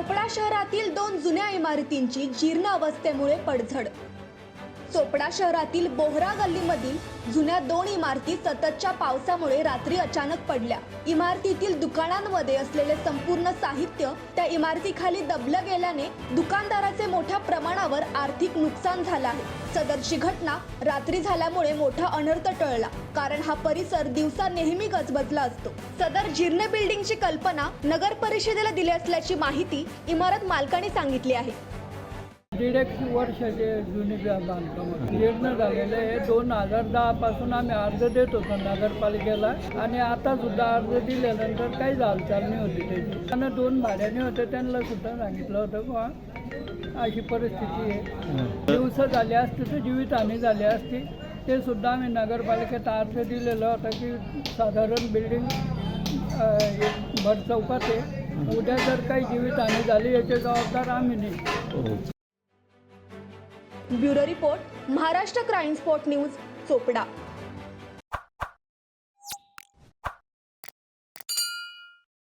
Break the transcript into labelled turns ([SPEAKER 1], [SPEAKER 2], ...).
[SPEAKER 1] चोपडा शहरातील दोन जुन्या इमारतींची जीर्ण अवस्थेमुळे पडझड. चोपडा शहरातील बोहरा गल्लीमधील जुन्या दोन इमारती सततच्या पावसामुळे रात्री अचानक पडल्या. इमारतीतील दुकानांमध्ये असलेले संपूर्ण साहित्य त्या इमारतीखाली दबलं गेल्याने दुकानदाराचे मोठ्या प्रमाणावर आर्थिक नुकसान झालं आहे. सदरची घटना रात्री झाल्यामुळे मोठा अनर्थ टळला कारण हा परिसर दिवसा नेहमी गजबजला असतो. सदर जीर्ण बिल्डिंगची कल्पना नगर परिषदेला दिली असल्याची माहिती इमारत मालकाने सांगितली आहे.
[SPEAKER 2] दीड एक वर्षाचे जुनी बांधकाम. जीर्ण झालेले आहे. दोन हजार दहापासून आम्ही अर्ज देत होतो नगरपालिकेला आणि आता सुद्धा अर्ज दिल्यानंतर काही हालचाल नाही होती त्याची. आणि दोन भाड्याने होते त्यांना सुद्धा सांगितलं होतं बुवा अशी परिस्थिती आहे. दिवस झाले असते तर जीवितहानी झाली असती. ते सुद्धा आम्ही नगरपालिकेत अर्ज दिलेला होता की साधारण बिल्डिंग भर चौकात आहे. उद्या जर काही जीवितहानी झाली याची जबाबदार आम्ही नाही.
[SPEAKER 1] Bureau report Maharashtra crime spot news Chopda.